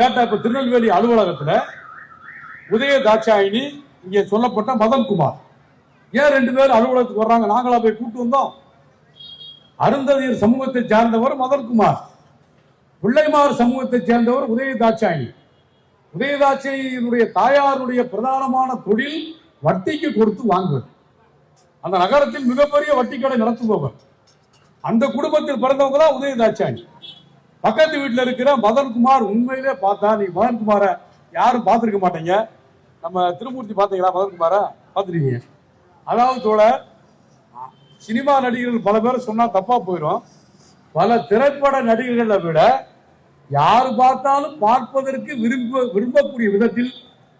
கேட்டா இப்ப திருநெல்வேலி அலுவலகத்துல உதய தாட்சாயினி இங்கே சொல்லப்பட்ட மதன்குமார். ஏன் ரெண்டு பேரும் அலுவலகத்துக்கு வர்றாங்க? நாங்களா போய் கூட்டு வந்தோம். அருந்ததியர் சமூகத்தை சேர்ந்தவர் மதன்குமார். பிள்ளைமார் சமூகத்தை சேர்ந்தவர் உதய தாட்சாயினி. உதயதாட்சியினுடைய தாயாருடைய பிரதானமான தொழில் வட்டிக்கு கொடுத்து வாங்குவது. அந்த நகரத்தில் மிகப்பெரிய வட்டி கடை நடத்துபவர். அந்த குடும்பத்தில் பிறந்தவங்க தான் உதயதாட்சாயணி பக்கத்து வீட்டில் இருக்கிற மதன்குமார் உண்மையிலே பார்த்தா நீ மதன்குமாரை யாரும் பார்த்துருக்க மாட்டீங்க. நம்ம திருமூர்த்தி பார்த்தீங்களா மதன்குமாரை? பார்த்துருக்கீங்க. அதாவது தோழர் சினிமா நடிகர்கள் பல பேர் சொன்னா தப்பா போயிடும் பல திரைப்பட நடிகர்களை விட யார் பார்த்தாலும் பார்ப்பதற்கு விரும்ப விரும்பக்கூடிய விதத்தில்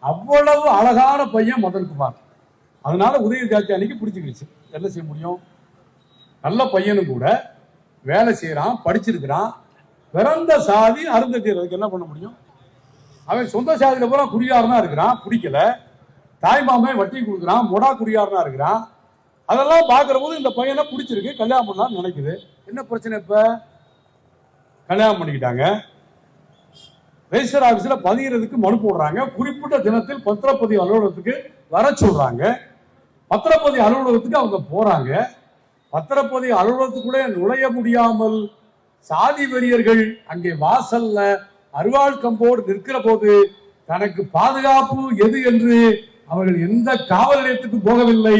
அவ்வளவு அழகான பையன் மதன்குமார். அதனால உதய அன்னைக்கு பிடிச்சிக்கிடுச்சு. என்ன செய்ய முடியும்? நல்ல பையனும் கூட வேலை செய்யறான் படிச்சிருக்கிறான். பிறந்த சாதி அருந்ததியருக்கு என்ன பண்ண முடியும்? அவன் சொந்த சாதியில பூரா குடியாரனா இருக்கிறான் பிடிக்கல தாய்மாமே வட்டி கொடுக்குறான் மொடா குடியாரனா இருக்கிறான். அதெல்லாம் பார்க்குற போது இந்த பையனை பிடிச்சிருக்கு கல்யாணம் பண்ணலாம்னு நினைக்குது. என்ன பிரச்சனை இப்போ? கல்யாணம் பண்ணிக்கிட்டாங்க. ரெஜிஸ்டர் ஆஃபீஸில் பதிகிறதுக்கு மனு போடுறாங்க. குறிப்பிட்ட தினத்தில் பத்திரப்பதிவு அலுவலகத்துக்கு வர சொல்கிறாங்க பத்திரப்பதிவு அலுவலகத்துக்கு அவங்க போகிறாங்க பத்திரப்பதிவு அலுவலகத்துக்குள்ளே நுழைய முடியாமல் சாதி வெறியர்கள் அங்கே வாசல்ல அருவாள் கம்போடு நிற்கிற போது தனக்கு பாதுகாப்பு எது என்று அவர்கள் எந்த காவல் நிலையத்துக்கு போகவில்லை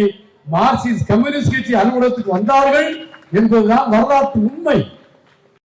மார்க்சிஸ்ட் கம்யூனிஸ்ட் கட்சி அலுவலகத்துக்கு வந்தார்கள் என்பதுதான் வரலாற்று உண்மை.